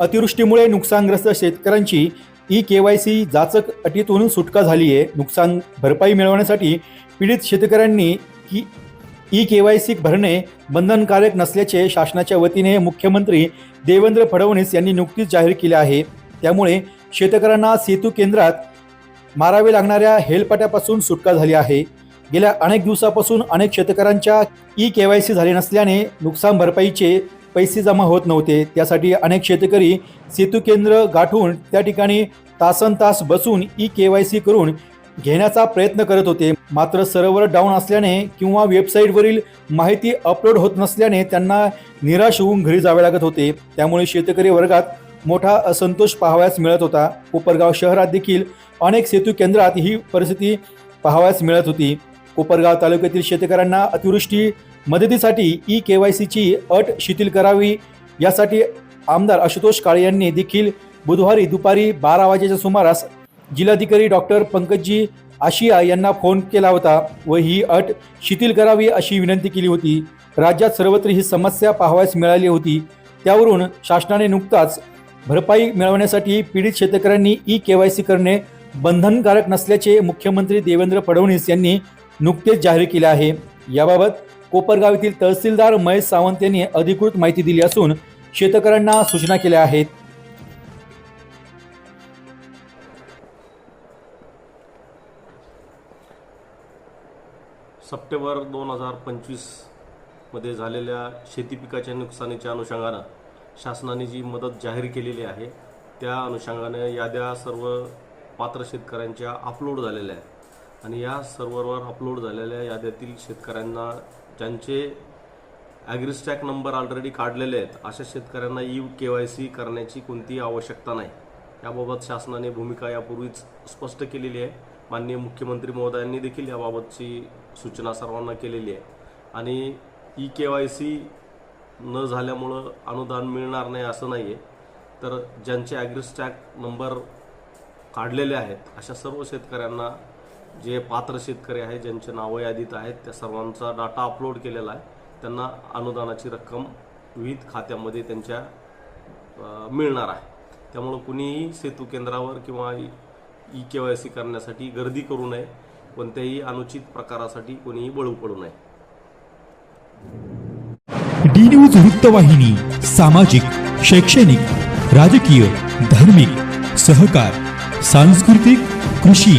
अतिवृष्टीमुळे नुकसानग्रस्त शेतकऱ्यांची ई के वाय सी जाचक अटीतून सुटका झाली आहे नुकसान भरपाई मिळवण्यासाठी पीडित शेतकऱ्यांनी की ई के वाय सी भरणे बंधनकारक नसल्याचे शासनाच्या वतीने मुख्यमंत्री देवेंद्र फडणवीस यांनी नुकतीच जाहीर केले आहे. त्यामुळे शेतकऱ्यांना सेतू केंद्रात मारावे लागणाऱ्या हेलपाट्यापासून सुटका झाली आहे. गेल्या अनेक दिवसापासून अनेक शेतकऱ्यांच्या ई के वाय सी झाले नसल्याने नुकसान भरपाईचे पैसे जमा होत नव्हते. त्यासाठी अनेक शेतकरी सेतू केंद्र गाठून त्या ठिकाणी तासन तास बसून ई के वाय सी करून घेण्याचा प्रयत्न करत होते. मात्र सर्व्हर डाऊन असल्याने किंवा वेबसाईटवरील माहिती अपलोड होत नसल्याने त्यांना निराश होऊन घरी जावे लागत होते. त्यामुळे शेतकरी वर्गात मोठा असंतोष पाहावयास मिळत होता. कोपरगाव शहरात देखील अनेक सेतू केंद्रात ही परिस्थिती पाहावयास मिळत होती. कोपरगाव तालुक्यातील शेतकऱ्यांना अतिवृष्टी मदतीसाठी ई के वाय सीची अट शिथिल करावी. यासाठी आमदार आशुतोष काळे यांनी देखील बुधवारी दुपारी बारा वाजेच्या सुमारास जिल्हाधिकारी डॉक्टर पंकजी आशिया यांना फोन केला होता व ही अट शिथिल करावी अशी विनंती केली होती. राज्यात सर्वत्र ही समस्या पाहावयास मिळाली होती. त्यावरून शासनाने नुकताच भरपाई मिळवण्यासाठी पीडित शेतकऱ्यांनी ई के वाय सी करणे बंधनकारक नसल्याचे मुख्यमंत्री देवेंद्र फडणवीस यांनी नुकतेच जाहीर केले आहे. याबाबत कोपरगाव येथील तहसीलदार महेश सावंत यांनी अधिकृत माहिती दिली असून शेतकऱ्यांना सूचना केल्या आहेत. सप्टेंबर दोन हजार पंचवीसमध्ये झालेल्या शेती पिकाच्या नुकसानीच्या अनुषंगानं शासनाने जी मदत जाहीर केलेली आहे त्या अनुषंगाने याद्या सर्व पात्र शेतकऱ्यांच्या अपलोड झालेल्या आहेत. आणि या सर्व्हरवर अपलोड झालेल्या याद्यातील शेतकऱ्यांना ज्यांचे ॲग्रिस्टॅक नंबर ऑलरेडी काढलेले आहेत अशा शेतकऱ्यांना ई के वाय सी करण्याची कोणतीही आवश्यकता नाही. याबाबत शासनाने भूमिका यापूर्वीच स्पष्ट केलेली आहे. माननीय मुख्यमंत्री महोदयांनी देखील याबाबतची सूचना सर्वांना केलेली आहे. आणि ई के वाय सी न झाल्यामुळं अनुदान मिळणार नाही असं नाही आहे तर ज्यांचे ॲग्रिस्टॅक नंबर काढलेले आहेत अशा सर्व शेतकऱ्यांना जे पात्र शेतकरी आहेत ज्यांचे नावं यादीत आहेत त्या सर्वांचा डाटा अपलोड केलेला आहे. त्यांना अनुदानाची रक्कम विविध खात्यामध्ये त्यांच्या मिळणार आहे. त्यामुळं कुणीही सेतू केंद्रावर किंवा ई के वाय सी करण्यासाठी गर्दी करू नये. कोणत्याही अनुचित प्रकारासाठी कोणीही बळू पडू नये. डी न्यूज वृत्तवाहिनी सामाजिक शैक्षणिक राजकीय धार्मिक सहकार सांस्कृतिक कृषी.